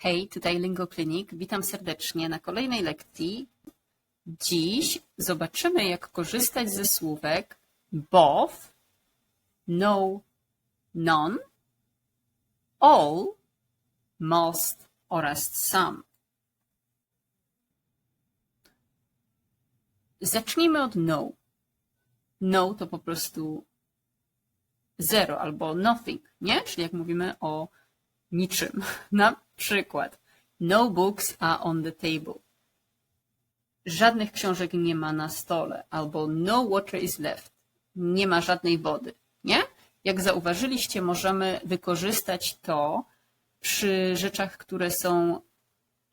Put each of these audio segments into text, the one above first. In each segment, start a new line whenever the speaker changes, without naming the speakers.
Hej, tutaj Lingo Clinic. Witam serdecznie na kolejnej lekcji. Dziś zobaczymy, jak korzystać ze słówek both, no, none, all, most oraz some. Zacznijmy od no. No to po prostu zero albo nothing, nie? Czyli jak mówimy o niczym. Na przykład, no books are on the table. Żadnych książek nie ma na stole, albo no water is left. Nie ma żadnej wody, nie? Jak zauważyliście, możemy wykorzystać to przy rzeczach, które są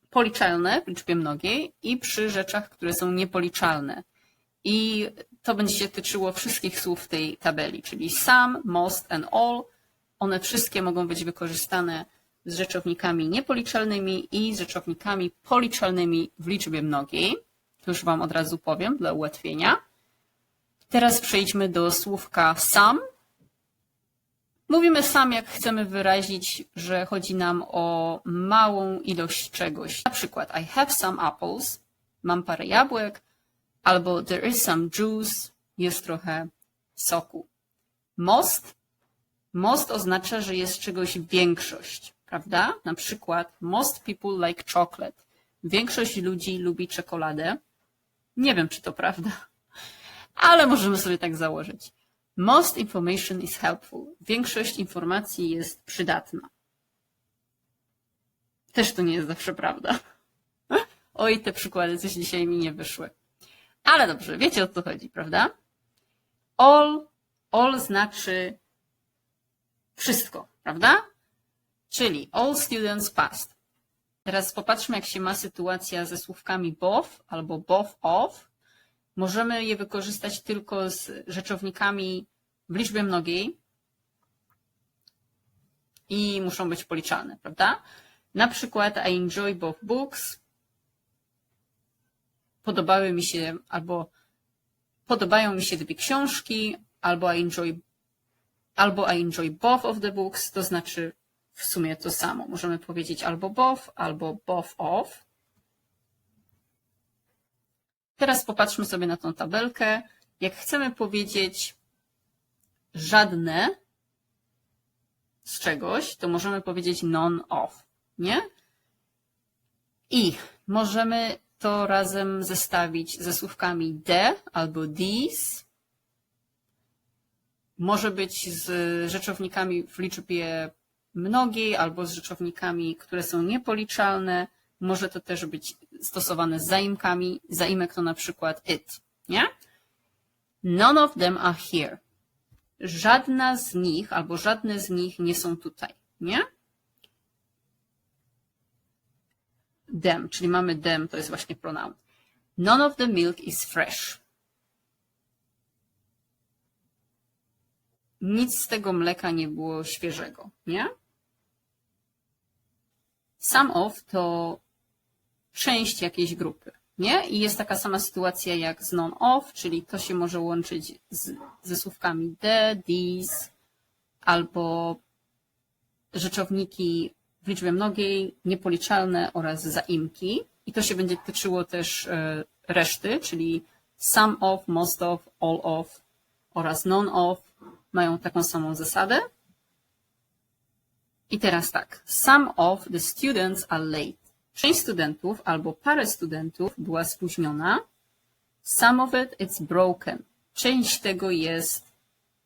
policzalne w liczbie mnogiej i przy rzeczach, które są niepoliczalne. I to będzie się tyczyło wszystkich słów w tej tabeli, czyli some, most and all. One wszystkie mogą być wykorzystane z rzeczownikami niepoliczalnymi i z rzeczownikami policzalnymi w liczbie mnogiej. To już Wam od razu powiem dla ułatwienia. Teraz przejdźmy do słówka some. Mówimy sam, jak chcemy wyrazić, że chodzi nam o małą ilość czegoś. Na przykład, I have some apples, mam parę jabłek, albo there is some juice, jest trochę soku. Most, most oznacza, że jest czegoś większość, prawda? Na przykład, most people like chocolate. Większość ludzi lubi czekoladę. Nie wiem, czy to prawda, ale możemy sobie tak założyć. Most information is helpful. Większość informacji jest przydatna. Też to nie jest zawsze prawda. Oj, te przykłady coś dzisiaj mi nie wyszły. Ale dobrze, wiecie o co chodzi, prawda? All, all znaczy wszystko, prawda? Czyli all students passed. Teraz popatrzmy, jak się ma sytuacja ze słówkami both albo both of. Możemy je wykorzystać tylko z rzeczownikami w liczbie mnogiej i muszą być policzalne, prawda? Na przykład I enjoy both books. Podobały mi się albo podobają mi się dwie książki, albo I enjoy, albo I enjoy both of the books, to znaczy w sumie to samo. Możemy powiedzieć albo both, albo both of. Teraz popatrzmy sobie na tą tabelkę. Jak chcemy powiedzieć żadne z czegoś, to możemy powiedzieć none of, nie? I możemy to razem zestawić ze słówkami the albo these. Może być z rzeczownikami w liczbie mnogiej albo z rzeczownikami, które są niepoliczalne. Może to też być stosowane z zaimkami. Zaimek to na przykład it, nie? None of them are here. Żadna z nich albo żadne z nich nie są tutaj, nie? Them, czyli mamy them, to jest właśnie pronoun. None of the milk is fresh. Nic z tego mleka nie było świeżego, nie? Some of to część jakiejś grupy, nie? I jest taka sama sytuacja jak z non of, czyli to się może łączyć z, ze słówkami the, these, albo rzeczowniki w liczbie mnogiej, niepoliczalne oraz zaimki. I to się będzie tyczyło też e, reszty, czyli some of, most of, all of oraz none of mają taką samą zasadę. I teraz tak. Some of the students are late. Część studentów albo parę studentów była spóźniona. Some of it is broken. Część tego jest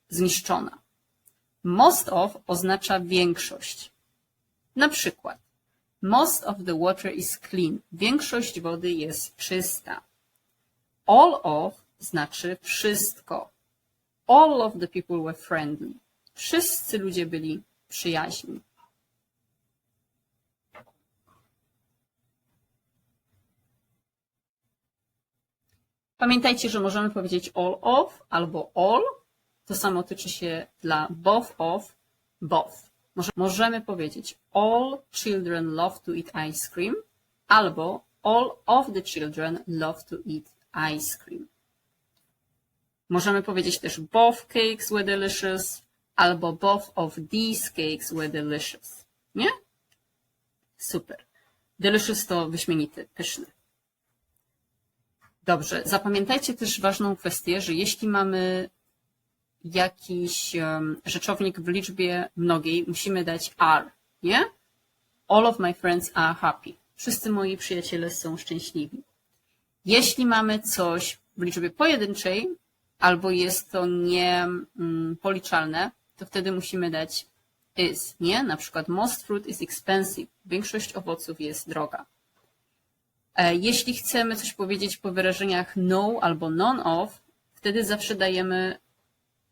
zniszczona. Most of oznacza większość. Na przykład most of the water is clean. Większość wody jest czysta. All of znaczy wszystko. All of the people were friendly. Wszyscy ludzie byli przyjaźni. Pamiętajcie, że możemy powiedzieć all of albo all. To samo tyczy się dla both of, both. Możemy powiedzieć all children love to eat ice cream albo all of the children love to eat ice cream. Możemy powiedzieć też both cakes were delicious albo both of these cakes were delicious. Nie? Super. Delicious to wyśmienity, pyszny. Dobrze, zapamiętajcie też ważną kwestię, że jeśli mamy jakiś rzeczownik w liczbie mnogiej, musimy dać are, nie? All of my friends are happy. Wszyscy moi przyjaciele są szczęśliwi. Jeśli mamy coś w liczbie pojedynczej, albo jest to niepoliczalne, to wtedy musimy dać is, nie? Na przykład most fruit is expensive. Większość owoców jest droga. E, Jeśli chcemy coś powiedzieć po wyrażeniach no albo none of, wtedy zawsze dajemy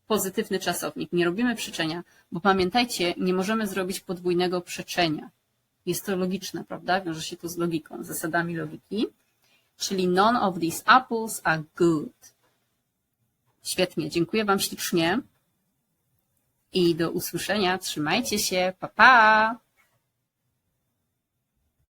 pozytywny czasownik. Nie robimy przeczenia, bo pamiętajcie, nie możemy zrobić podwójnego przeczenia. Jest to logiczne, prawda? Wiąże się to z logiką, z zasadami logiki. Czyli none of these apples are good. Świetnie, dziękuję Wam ślicznie i do usłyszenia. Trzymajcie się, pa pa!